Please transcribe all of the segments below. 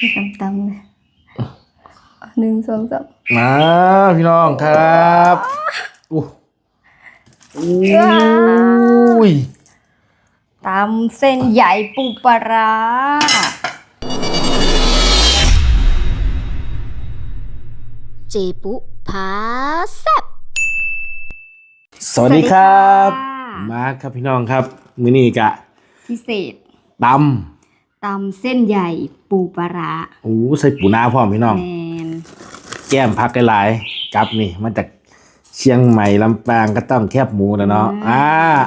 ตำตำๆเลยหนึ่งสองสามมาพี่น้องครับอู้อุ้ยตำเส้นใหญ่ปูปลาร้าเจปุพาแซ่บสวัสดีครับ มาครับพี่น้องครับ มื้อนี้กะพิเศษต ตำเส้นใหญ่ปูปลาร้าำอู้ใส่ปูนาพร้อมพี่น้อง แมนแก้มพักหลายๆกับนี่มาจากเชียงใหม่ลำปางก็ต้องแคบหมูนะเนาะอ่า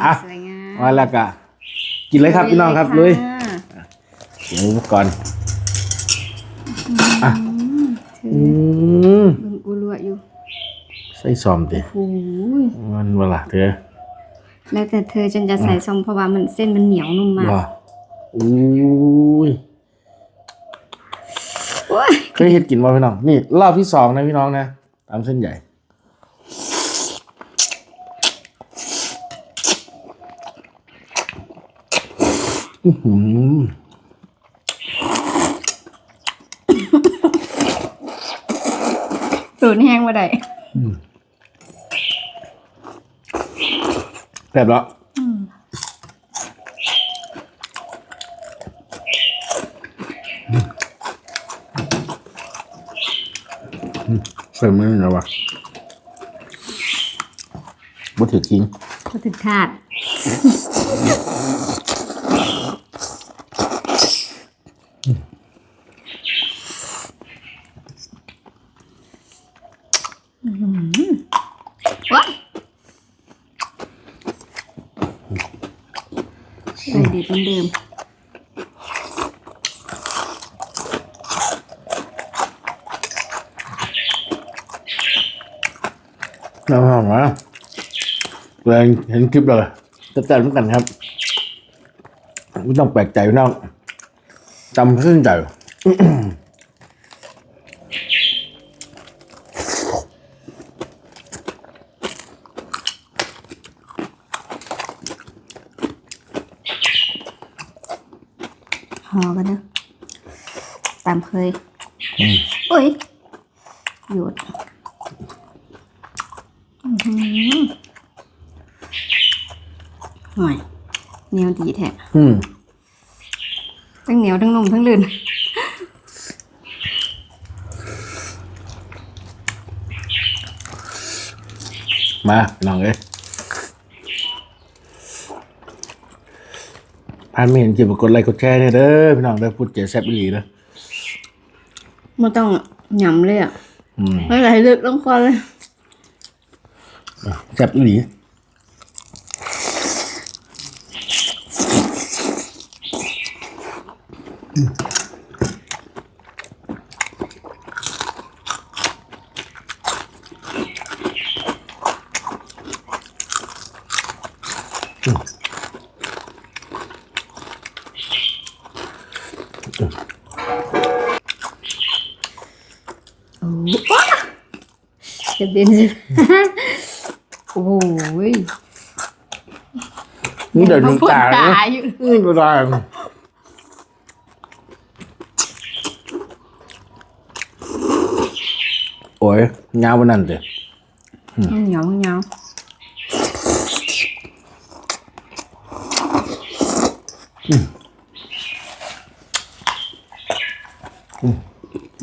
อะสวยงามมาแล้วก็กินเลยครับพี่น้องครับเลยค่ะเดี๋ยวก่อน อะ อืมเบิ่งอุลัวอยู่ใส่ซอมดิโอ้ยมันเวลาเธอแล้วแต่เธอฉันจะใส่ซองเพราะว่ามันเส้นมันเหนียวนุ่มมากว่า อุ้ยโอ้ยเคยเห็ดกินมาพี่น้อง นี่ รอบที่สองนะพี่น้องนะ ตามเส้นใหญ่ อื้อหือสูนแห้งมาได้ แบบแล้ว เสริมมันแล้ววะบ่ถือทิ้งก็ถึงถาดอื้อหือว้ายใส่ดีเหมือนเดิม น้ำหอมนะแรงเห็นคลิปเลยจะแต่เหมือนกันครับไม่ต้องแปลกใจพี่น้องจำขึ้นใจหอกันนะตามเคยโอ้ยหยุดอื้อหือหน่อย เหนียวดีแท้อืมทั้งเหนียวทั้งนุ่มทั้งลื่นมาพี่น้องเอ้ยพันไม่เห็นคลิปกดไลค์กดแชร์เนี่ยเด้อพี่น้องเด้อพูดเจ๋แซ่บอีหลีเด้อไม่ต้องหยำเลยอะอืมไม่ไหลลึกลงคอเลย แซ่บอีหลี โอ้ว้าจะเด่นสิ โอ้ยนี่เดี๋ยวดูพ่นตาตานะอยู่อืมก็ได้โอ้ยยาววันนั้นเด้อเหนียวเหนียว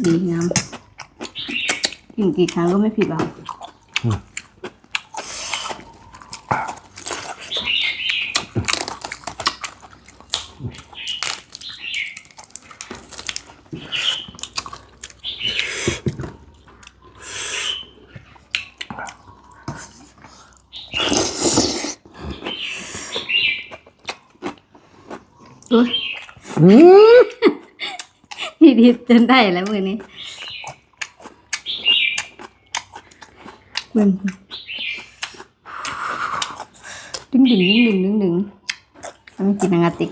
ดีงามกินกี่ครั้งก็ไม่ผิดหรอก อืมฮิตฮิจนได้แล้วมือนี้มึงดึงดึงดึงดึงดึงดึงทำให้กินนางาติก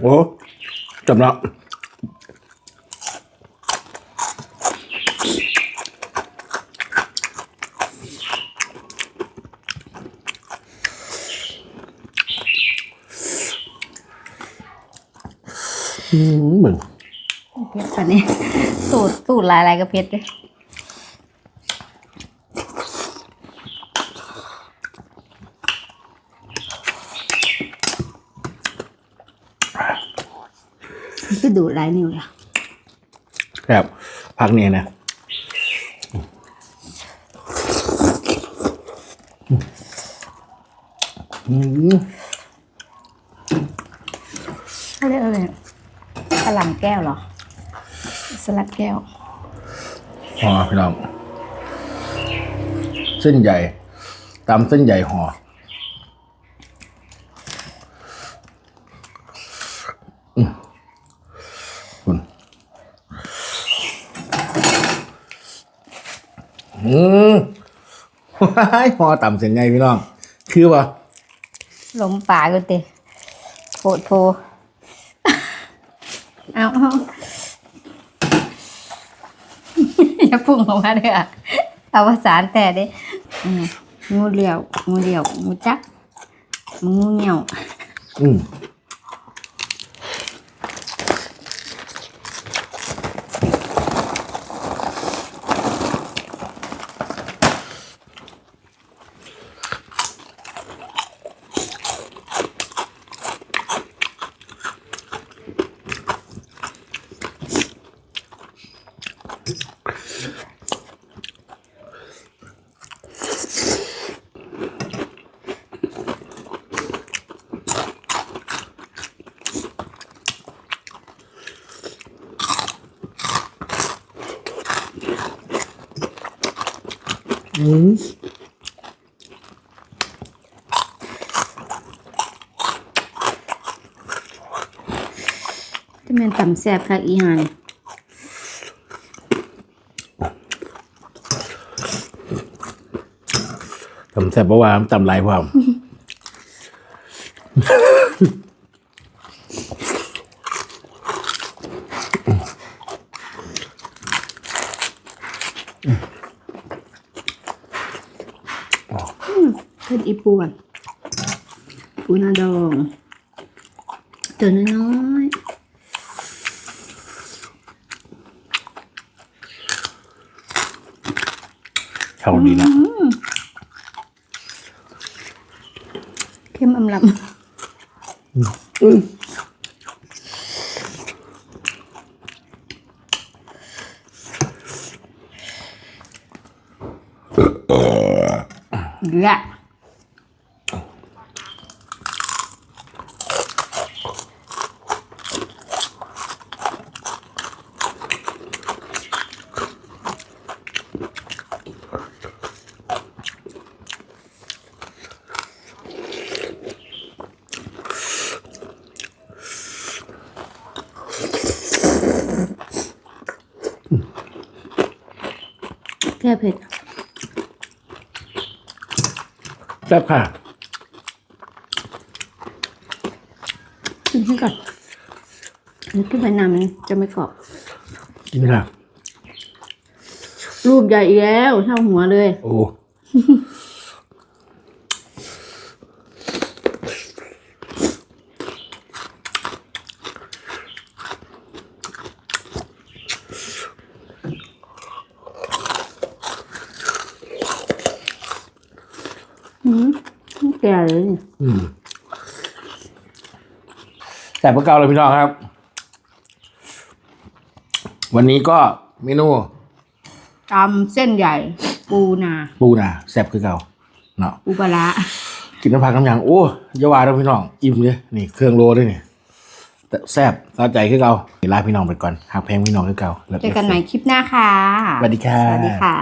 โอ้ จบแล้วอืมเหมือน เพชรอันนี้สูตรสูตรลายๆกับเพชรเลย คือดูดหลายนิ้วเลยครับพักเนี่ยนะอืมเขาเรียกอะไรสลัมแก้วเหรอ สลัดแก้ว ห่อพี่น้อง เส้นใหญ่ ตามเส้นใหญ่ห่ออื อืมว้ายห่อต่ำเสียงไงพี่น้อง คือว่าลมป่ากูเตะโผดโพเอาเอาอย่าพุ่งออกมาเลยอะเอาภาษานแต่เด้อืมงูเหลี่ยวงูเหลี่ยวงูจักงูเหนียวอืม จะเป็นต่ำแซบค่ะอีหานตำแซบเพราะว่าตำลายความ เพิ่นอีปูอะปูนาดอง ตัวน้อยเข้าดีนะๆเข้มอำลำและ ค่เผ็ดแซ่บค่ะกินให้ก่อนนึกขึ้นไปนานมันจะไม่กรอบ กินค่ะ รูปใหญ่อีกแล้วเท่าหัวเลย โอ้อืม แก่เลยนี่อืมแซ่บเพื่อเก่าเลยพี่น้องครับ วันนี้ก็เมนูตำเส้นใหญ่ ปูนาปูนาแซ่บคือเก่าเนาะปูปลาร้ากินน้ำผักน้ำหยังโอ้อยาวาแล้วพี่น้อง อิ่มเลยนี่เครื่องโลด้วยนี่แต่แซ่บสะใจคือเก่าเดี๋ยวลาพี่น้องไปก่อนหากแพงพี่น้องคือเก่าแล้วเจอกันใหม่คลิปหน้าค่ะ สวัสดีค่ะ สวัสดีค่ะ